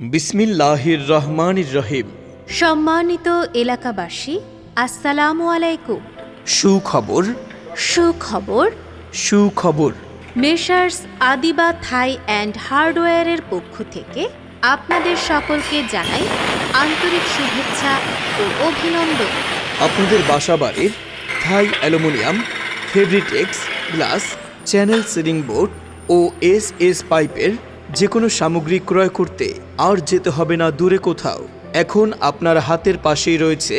বিসমিল্লাহির রহমানির রহিম। সম্মানিত এলাকাবাসী আসসালামু আলাইকুম। সুখবর। সুখবর। সুখবর। মেশার্স আদিবা থাই অ্যান্ড হার্ডওয়্যারের পক্ষ থেকে আপনাদের সকলকে জানাই আন্তরিক শুভেচ্ছা ও অভিনন্দন। আপনাদের বাসাবাড়ির থাই অ্যালুমিনিয়াম ফেব্রিটেক্স গ্লাস চ্যানেল সিলিং বোর্ড ও এস এস পাইপের যে কোনো সামগ্রী ক্রয় করতে আর যেতে হবে না দূরে কোথাও। এখন আপনার হাতের পাশেই রয়েছে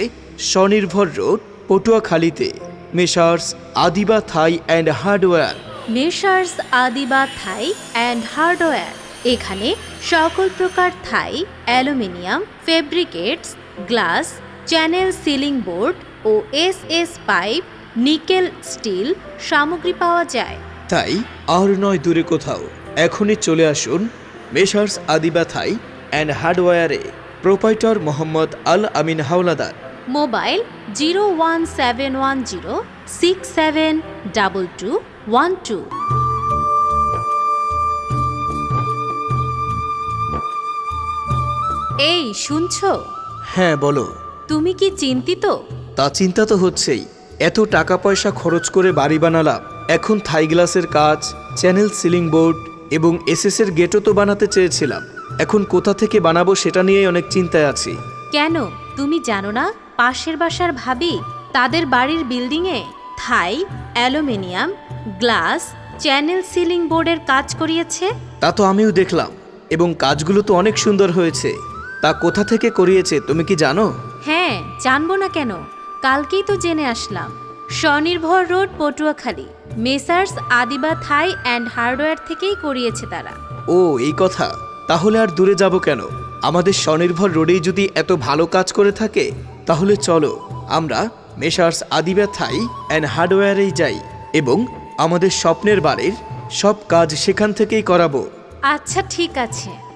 স্বনির্ভর road পটুয়াখালীতে। Messrs Adiba Thai and hardware. Messrs Adiba Thai and hardware. এখানে সকল প্রকার Thai aluminium fabricates glass channel ceiling board ও S S pipe nickel steel সামগ্রী পাওয়া যায়। তাই আর নয় দূরে কোথাও। এখনই চলে আসুন মেশার্স আদিবা থাই অ্যান্ড হার্ডওয়্যারে। Proprietor Mohammad Al Amin Howlader. Mobile zero one seven one zero six seven double two one two. এই শুনছো? হ্যাঁ বলো। তুমি কি চিন্তিত? তা চিন্তা তো হচ্ছেই। এত টাকা পয়সা খরচ করে বাড়ি বানালাম। এখন থাই গ্লাসের কাজ চ্যানেল সিলিং বোর্ড এবং এসএস এর গেটও তো বানাতে চেয়েছিলাম। এখন কোথা থেকে বানাবো সেটা নিয়েই অনেক চিন্তায় আছি। কেন? তুমি জানো না? পাশের বাসার ভাবি তাদের বাড়ির বিল্ডিংয়ে Thai aluminium glass channel ceiling বোর্ডের কাজ করিয়েছে? তা তো আমিও দেখলাম এবং কাজগুলো তো অনেক সুন্দর হয়েছে। তা কোথা থেকে করিয়েছে তুমি কি জানো? হ্যাঁ জানব না কেন? কালকেই তো জেনে আসলাম। Swanirbhar road Patuakhali. Messrs Adiba Thai and hardware থেকেই করিয়েছে তারা। ও এই কথা? তাহলে আর দূরে যাব কেন? আমাদের স্বনির্ভর রোডেই যদি এত ভালো কাজ করে থাকে তাহলে চলো আমরা মেসার্স আদিবা থাই অ্যান্ড হার্ডওয়্যারেই যাই এবং আমাদের স্বপ্নের বাড়ির সব কাজ সেখান থেকেই করাবো। আচ্ছা ঠিক আছে।